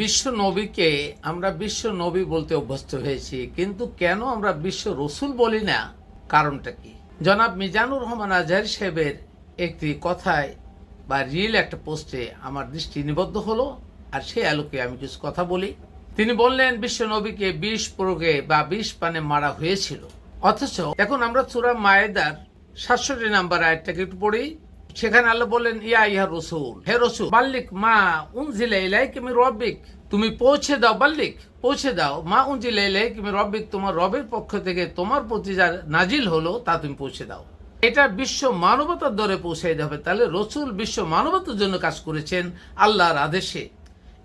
বিশ্ব নবীকে আমরা বিশ্ব নবী বলতে অভ্যস্ত হয়েছি, কিন্তু কেন আমরা বিশ্ব রসুল বলি না? কারণটা কি? জনাব মিজানুর রহমান আজহার সাহেবের একটি কথায় বা রিয়েল একটা পোস্টে আমার দৃষ্টি নিবদ্ধ হলো, আর সেই আলোকে আমি কিছু কথা বলি। তিনি বললেন, বিশ্ব নবীকে বিষ প্রয়োগে বা বিষ পানে মারা হয়েছিল। অথচ এখন আমরা চূড়া মায়েদার সাতষট্টি নাম্বার আয়টাকে একটু পড়ি। সেখানে আল্লাহ বললেন, ইয়া ইহা রসুল, হে রসুল, বাল্লিক মা উনজিলা ইলাইকা মির রব্বিক, তুমি পৌঁছে দাও, বাল্লিক, পৌঁছে দাও, মা উনজিলা ইলাইকা মির রব্বিক, তোমার রবের পক্ষ থেকে তোমার প্রতি যা নাজিল হলো, তা তুমি পৌঁছে দাও। এটা বিশ্ব মানবতার দরে পৌঁছে দিতে হবে। তাহলে রসুল বিশ্ব মানবতার জন্য কাজ করেছেন আল্লাহর আদেশে।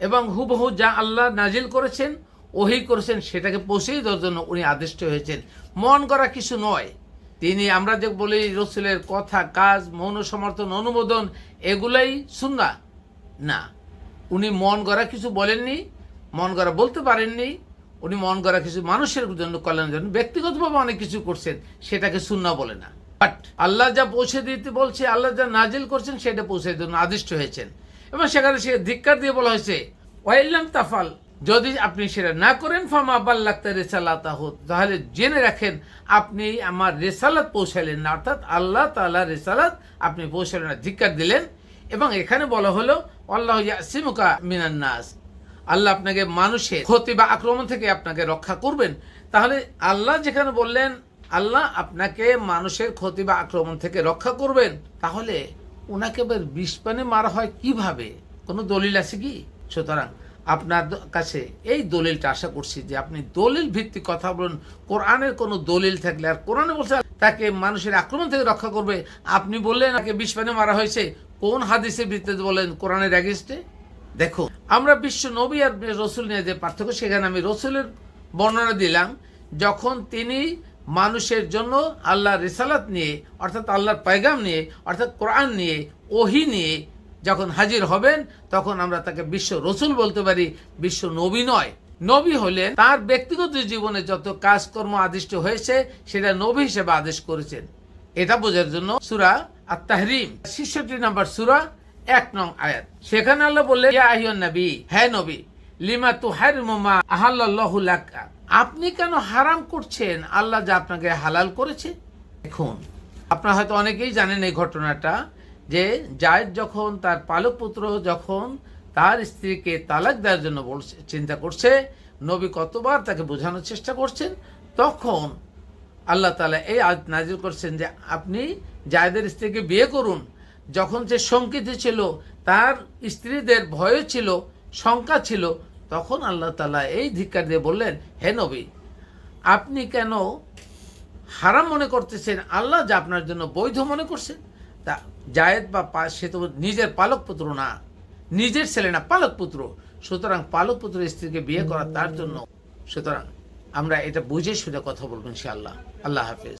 এবং হুবহু যা আল্লাহ নাজিল করেছেন, ওহি করেছেন, সেটাকে পৌঁছেই দেওয়ার জন্য উনি আদিষ্ট হয়েছেন। মন করা কিছু নয়। তিনি আমরা যে বলি রসুলের কথা, কাজ, মৌন সমর্থন, অনুমোদন, এগুলাই শুননা না, উনি মন গড়া কিছু বলেননি, মন গড়া বলতে পারেননি, উনি মন গড়া কিছু মানুষের জন্য কল্যাণের জন্য ব্যক্তিগতভাবে অনেক কিছু করছেন, সেটাকে সুন্না বলে না। বাট আল্লাহ যা পৌঁছে দিতে বলছে, আল্লাহ যা নাজিল করছেন, সেটা পৌঁছে জন্য আদিষ্ট হয়েছেন। এবং সেখানে সে ধিক্কার দিয়ে বলা হয়েছে, ওয়াইল্লাম তাফাল যদি আপনি সেটা না করেন, ফামা বাল্লাক্তা রেসালাত তাহলে জেনে রাখেন, আপনি আমার রেসালাত পৌঁছালেন না, অর্থাৎ আল্লাহ তাআলা রেসালাত আপনি পৌঁছালেন না, ধিক্কার দিলেন। এবং এখানে বলা হলো, আল্লাহ ইয়াসিমুকা মিনান নাস। আল্লাহ আপনাকে মানুষের ক্ষতি বা আক্রমণ থেকে আপনাকে রক্ষা করবেন। তাহলে আল্লাহ যেখানে বললেন, আল্লাহ আপনাকে মানুষের ক্ষতি বা আক্রমণ থেকে রক্ষা করবেন, তাহলে ওনাকে এবার বিষ পানে মারা হয় কীভাবে? কোনো দলিল আছে কি? সুতরাং আপনার কাছে এই দলিলটা আশা করছি যে আপনি দলিল ভিত্তিক কথা বলুন, কোরআনের কোনো দলিল থাকলে আর কোরআনে বলছে তাকে মানুষের আক্রমণ থেকে রক্ষা করবে। আপনি বললেন তাকে বিষ মারা হয়েছে। কোন হাদিসের ভিত্তিতে বলেন কোরআনের অ্যাগেস্টে দেখো আমরা বিশ্ব নবী আর রসুল নিয়ে যে পার্থক্য, সেখানে আমি রসুলের বর্ণনা দিলাম, যখন তিনি মানুষের জন্য আল্লাহ রিসালাত নিয়ে, অর্থাৎ আল্লাহর পায়গাম নিয়ে, অর্থাৎ কোরআন নিয়ে, ওহি নিয়ে যখন হাজির হবেন, তখন আমরা তাকে বিশ্ব রসুল বলতে পারি, বিশ্ব নবী নয়। নবী হলেন তার ব্যক্তিগত জীবনে যত কাজকর্ম আদিষ্ট হয়েছে, সেটা নবী হিসেবে আদেশ করেছেন। এটা বোঝার জন্য সুরা আর তাহরিম ছেষট্টি নাম্বার সুরা, এক নং আয়াত। সেখানে আল্লাহ বললেন নবী হ্যাঁ নবী, লিমা তু মা আহাল্লাহু লাকা? আপনি কেন হারাম করছেন? আল্লাহ যা আপনাকে হালাল করেছে। দেখুন, আপনারা হয়তো অনেকেই জানেন এই ঘটনাটা। যে জায়েদ যখন তার পালক পুত্র যখন তার স্ত্রীকে তালাক দেওয়ার জন্য বলছে, চিন্তা করছে, নবী কতবার তাকে বোঝানোর চেষ্টা করছেন, তখন আল্লাহ তালা এই আজ নাজিল করছেন যে আপনি জায়দের স্ত্রীকে বিয়ে করুন। যখন যে শঙ্কিত ছিল, তার স্ত্রীদের ভয় ছিল, শঙ্কা ছিল, তখন আল্লাহ তালা এই ধিক্কার দিয়ে বললেন, হে নবী, আপনি কেন হারাম মনে করতেছেন? আল্লাহ যা আপনার জন্য বৈধ মনে করছেন। তা জায়েদ বা পা- সে তো নিজের পালক পুত্র না। নিজের ছেলে না, পালক পুত্র। সুতরাং পালক পুত্র স্ত্রীকে বিয়ে করা তার জন্য। সুতরাং আমরা এটা বুঝে শুনে কথা বলব ইনশাআল্লাহ। আল্লাহ হাফেজ।